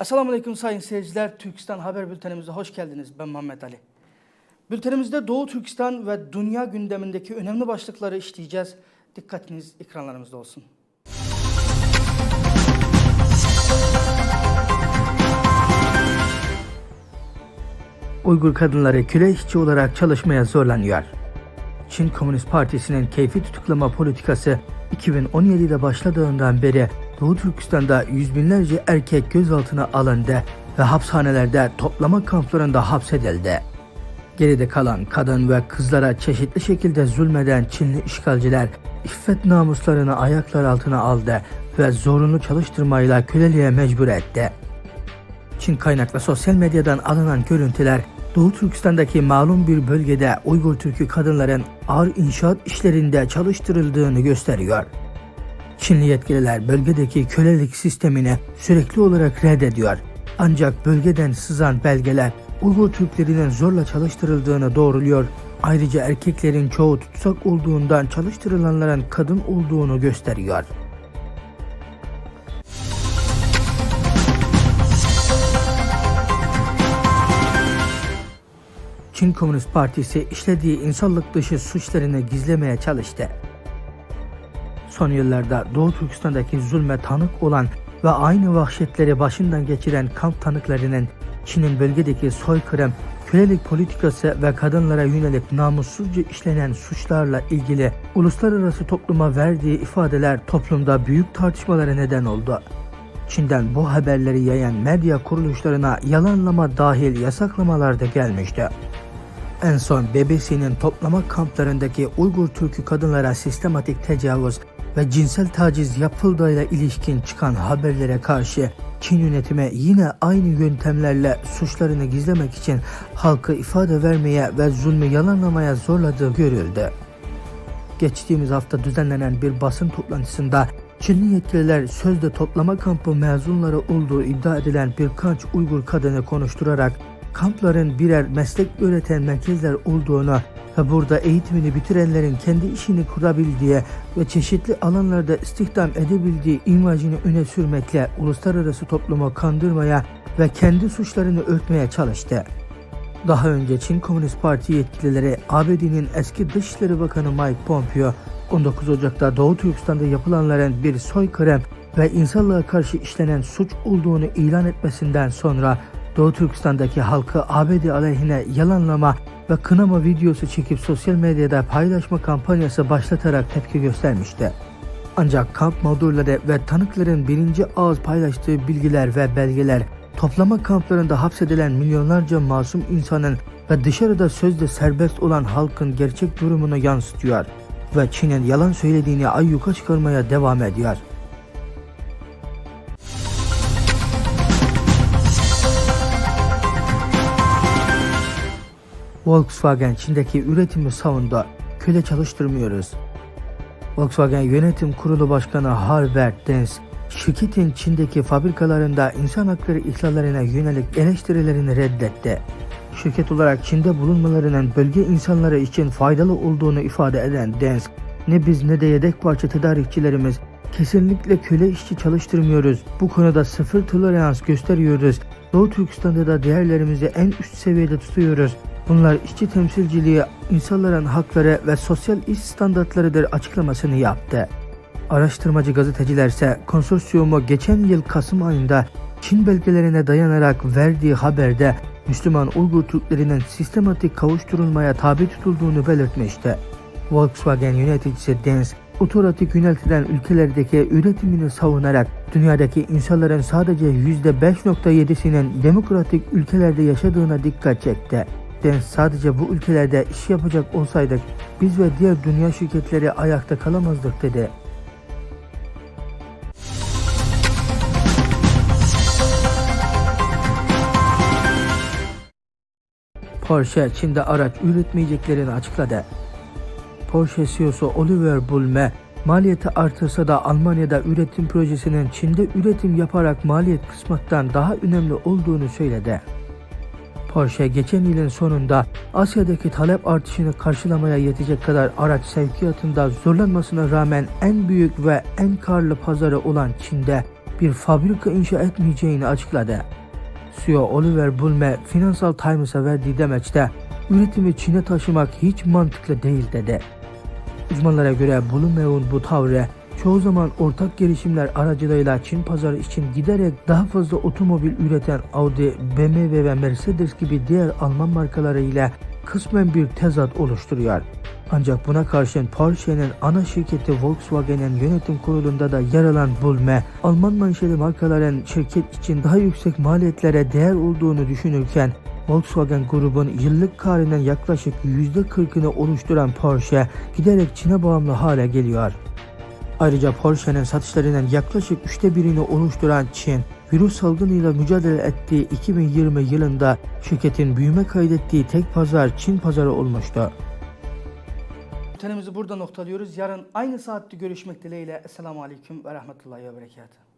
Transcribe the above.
Esselamu Aleyküm sayın seyirciler. Türkistan Haber Bültenimize hoş geldiniz. Ben Muhammed Ali. Bültenimizde Doğu Türkistan ve dünya gündemindeki önemli başlıkları işleyeceğiz. Dikkatiniz ekranlarımızda olsun. Uygur kadınları köle işçi olarak çalışmaya zorlanıyor. Çin Komünist Partisi'nin keyfi tutuklama politikası 2017'de başladığından beri Doğu Türkistan'da yüz binlerce erkek gözaltına alındı ve hapishanelerde toplama kamplarında hapsedildi. Geride kalan kadın ve kızlara çeşitli şekilde zulmeden Çinli işgalciler iffet namuslarını ayaklar altına aldı ve zorunlu çalıştırmayla köleliğe mecbur etti. Çin kaynaklı sosyal medyadan alınan görüntüler Doğu Türkistan'daki malum bir bölgede Uygur Türk'ü kadınların ağır inşaat işlerinde çalıştırıldığını gösteriyor. Çinli yetkililer bölgedeki kölelik sistemini sürekli olarak reddediyor. Ancak bölgeden sızan belgeler Uygur Türklerinin zorla çalıştırıldığını doğruluyor. Ayrıca erkeklerin çoğu tutsak olduğundan çalıştırılanların kadın olduğunu gösteriyor. Çin Komünist Partisi işlediği insanlık dışı suçlarını gizlemeye çalıştı. Son yıllarda Doğu Türkistan'daki zulme tanık olan ve aynı vahşetleri başından geçiren kamp tanıklarının Çin'in bölgedeki soykırım, kölelik politikası ve kadınlara yönelik namussuzca işlenen suçlarla ilgili uluslararası topluma verdiği ifadeler toplumda büyük tartışmalara neden oldu. Çin'den bu haberleri yayan medya kuruluşlarına yalanlama dahil yasaklamalar da gelmişti. En son BBC'nin toplama kamplarındaki Uygur Türk'ü kadınlara sistematik tecavüz ve cinsel taciz yapıldığıyla ilişkin çıkan haberlere karşı Çin yönetimi yine aynı yöntemlerle suçlarını gizlemek için halkı ifade vermeye ve zulmü yalanlamaya zorladığı görüldü. Geçtiğimiz hafta düzenlenen bir basın toplantısında Çinli yetkililer sözde toplama kampı mezunları olduğu iddia edilen birkaç Uygur kadını konuşturarak kampların birer meslek öğreten merkezler olduğunu ve burada eğitimini bitirenlerin kendi işini kurabildiği ve çeşitli alanlarda istihdam edebildiği imajını öne sürmekle uluslararası toplumu kandırmaya ve kendi suçlarını örtmeye çalıştı. Daha önce Çin Komünist Parti yetkilileri ABD'nin eski Dışişleri Bakanı Mike Pompeo 19 Ocak'ta Doğu Türkistan'da yapılanların bir soykırım ve insanlığa karşı işlenen suç olduğunu ilan etmesinden sonra Doğu Türkistan'daki halkı ABD aleyhine yalanlama ve kınama videosu çekip sosyal medyada paylaşma kampanyası başlatarak tepki göstermişti. Ancak kamp mağdurları ve tanıkların birinci ağız paylaştığı bilgiler ve belgeler toplama kamplarında hapsedilen milyonlarca masum insanın ve dışarıda sözde serbest olan halkın gerçek durumunu yansıtıyor ve Çin'in yalan söylediğini ayyuka çıkarmaya devam ediyor. Volkswagen Çin'deki üretimi savundu. Köle çalıştırmıyoruz. Volkswagen Yönetim Kurulu Başkanı Harbert Dens, şirketin Çin'deki fabrikalarında insan hakları ihlallerine yönelik eleştirilerini reddetti. Şirket olarak Çin'de bulunmalarının bölge insanları için faydalı olduğunu ifade eden Dens, ne biz ne de yedek parça tedarikçilerimiz kesinlikle köle işçi çalıştırmıyoruz. Bu konuda sıfır tolerans gösteriyoruz. Doğu Türkistan'da da değerlerimizi en üst seviyede tutuyoruz. Bunlar işçi temsilciliği, insanların hakları ve sosyal iş standartlarıdır açıklamasını yaptı. Araştırmacı gazeteciler ise konsorsiyumu geçen yıl Kasım ayında Çin belgelerine dayanarak verdiği haberde Müslüman Uygur Türklerinin sistematik kavuşturulmaya tabi tutulduğunu belirtmişti. Volkswagen yöneticisi Dens, otoratik yöneltilen ülkelerdeki üretimini savunarak dünyadaki insanların sadece %5.7'sinin demokratik ülkelerde yaşadığına dikkat çekti. Dens sadece bu ülkelerde iş yapacak olsaydık biz ve diğer dünya şirketleri ayakta kalamazdık dedi. Porsche Çin'de araç üretmeyeceklerini açıkladı. Porsche CEO'su Oliver Bulme, maliyeti artırsa da Almanya'da üretim projesinin Çin'de üretim yaparak maliyet kısmaktan daha önemli olduğunu söyledi. Porsche geçen yılın sonunda Asya'daki talep artışını karşılamaya yetecek kadar araç sevkiyatında zorlanmasına rağmen en büyük ve en karlı pazarı olan Çin'de bir fabrika inşa etmeyeceğini açıkladı. CEO Oliver Bulme Financial Times'a verdiği demeçte üretimi Çin'e taşımak hiç mantıklı değil dedi. Uzmanlara göre Blume'un bu tavrı çoğu zaman ortak girişimler aracılığıyla Çin pazarı için giderek daha fazla otomobil üreten Audi, BMW ve Mercedes gibi diğer Alman markaları ile kısmen bir tezat oluşturuyor. Ancak buna karşın Porsche'nin ana şirketi Volkswagen'in yönetim kurulunda da yer alan Bulme, Alman manşeli markaların şirket için daha yüksek maliyetlere değer olduğunu düşünürken Volkswagen grubun yıllık karının yaklaşık %40'ını oluşturan Porsche giderek Çin'e bağımlı hale geliyor. Ayrıca Porsche'nin satışlarının yaklaşık üçte birini oluşturan Çin, virüs salgınıyla mücadele ettiği 2020 yılında şirketin büyüme kaydettiği tek pazar Çin pazarı olmuştu. Bültenimizi burada noktalıyoruz. Yarın aynı saatte görüşmek dileğiyle. Esselamu Aleyküm ve Rahmetullahi ve Berekatuhu.